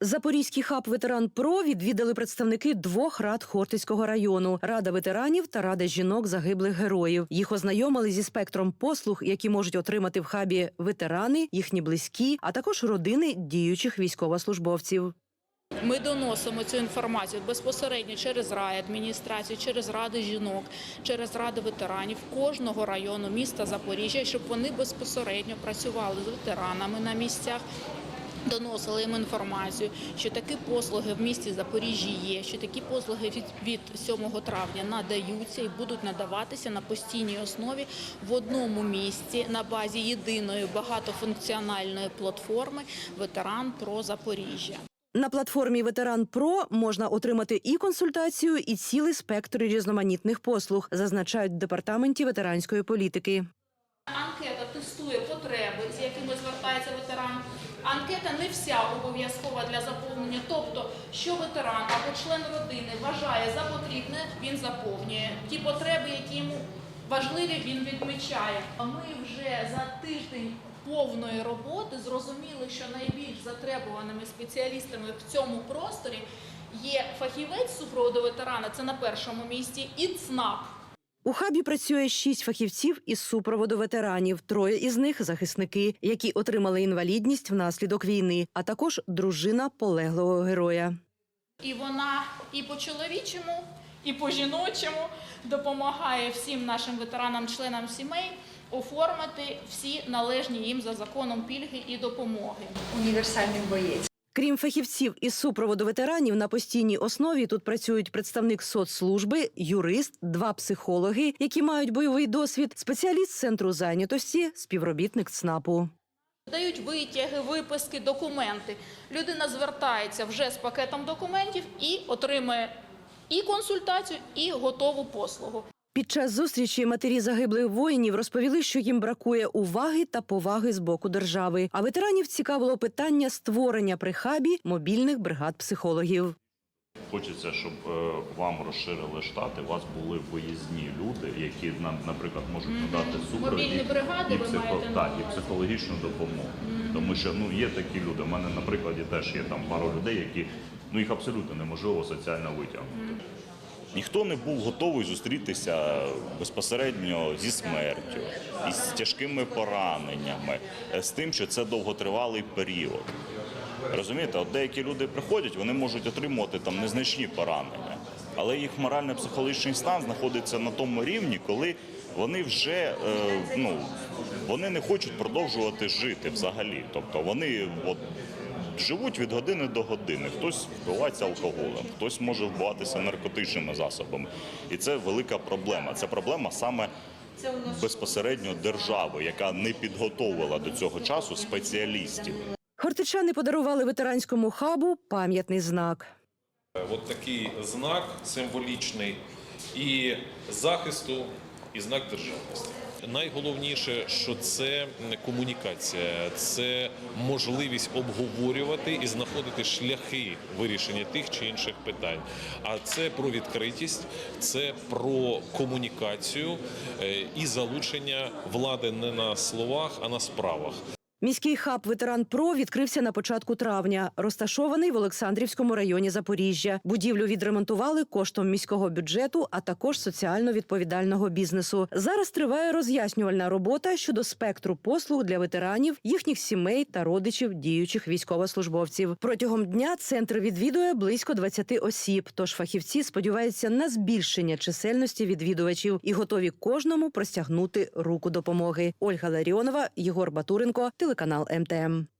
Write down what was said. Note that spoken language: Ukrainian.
Запорізький хаб ветеран ПРО відвідали представники двох рад Хортицького району: Рада ветеранів та Рада жінок загиблих героїв. Їх ознайомили зі спектром послуг, які можуть отримати в хабі ветерани, їхні близькі, а також родини діючих військовослужбовців. Ми доносимо цю інформацію безпосередньо через райадміністрацію, через ради жінок, через ради ветеранів кожного району міста Запоріжжя, щоб вони безпосередньо працювали з ветеранами на місцях. Доносили їм інформацію, що такі послуги в місті Запоріжжі є, що такі послуги від, від 7 травня надаються і будуть надаватися на постійній основі в одному місці на базі єдиної багатофункціональної платформи Ветеран про Запоріжжя. На платформі Ветеран Про можна отримати і консультацію, і цілий спектр різноманітних послуг, зазначають в департаменті ветеранської політики. Тестує потреби, з якими звертається ветеран. Анкета не вся обов'язкова для заповнення. Тобто, що ветеран або член родини вважає за потрібне, він заповнює. Ті потреби, які йому важливі, він відмічає. А ми вже за тиждень повної роботи зрозуміли, що найбільш затребуваними спеціалістами в цьому просторі є фахівець супроводу ветерана, це на першому місці, і ЦНАП. У хабі працює шість фахівців із супроводу ветеранів. Троє із них захисники, які отримали інвалідність внаслідок війни, а також дружина полеглого героя. І вона і по чоловічому, і по жіночому допомагає всім нашим ветеранам, членам сімей оформити всі належні їм за законом пільги і допомоги. універсальний боєць. Крім фахівців із супроводу ветеранів, на постійній основі тут працюють представник соцслужби, юрист, два психологи, які мають бойовий досвід, спеціаліст центру зайнятості, співробітник ЦНАПу. Дають витяги, виписки, документи. Людина звертається вже з пакетом документів і отримує і консультацію, і готову послугу. Під час зустрічі матері загиблих воїнів розповіли, що їм бракує уваги та поваги з боку держави. А ветеранів цікавило питання створення при хабі мобільних бригад психологів. Хочеться, щоб е, вам розширили штати, у вас були виїзні люди, які нам, наприклад, можуть надати супровід і, маєте на і психологічну допомогу. Тому що ну є такі люди. У мене на прикладі теж є там пару людей, які ну їх абсолютно неможливо соціально витягнути. Ніхто не був готовий зустрітися безпосередньо зі смертю, із тяжкими пораненнями, е, з тим, що це довготривалий період. Розумієте, от деякі люди приходять, вони можуть отримувати там незначні поранення, але їх морально-психологічний стан знаходиться на тому рівні, коли вони вже е, ну, вони не хочуть продовжувати жити взагалі. Тобто вони от, живуть від години до години. Хтось вбивається алкоголем, хтось може вбиватися наркотичними засобами. І це велика проблема. Це проблема саме безпосередньо держави, яка не підготовила до цього часу спеціалістів. Хортичани подарували ветеранському хабу пам'ятний знак. От такий знак символічний і захисту, і знак державності. Найголовніше, що це комунікація, це можливість обговорювати і знаходити шляхи вирішення тих чи інших питань. А це про відкритість, це про комунікацію е, і залучення влади не на словах, а на справах. Міський хаб Ветеран Про відкрився на початку травня, розташований в Олександрівському районі Запоріжжя. Будівлю відремонтували коштом міського бюджету, а також соціально відповідального бізнесу. Зараз триває роз'яснювальна робота щодо спектру послуг для ветеранів, їхніх сімей та родичів діючих військовослужбовців. Протягом дня центр відвідує близько 20 осіб. Тож фахівці сподіваються на збільшення чисельності відвідувачів і готові кожному простягнути руку допомоги. Ольга Ларіонова, Єгор Батуренко, телеканал МТМ.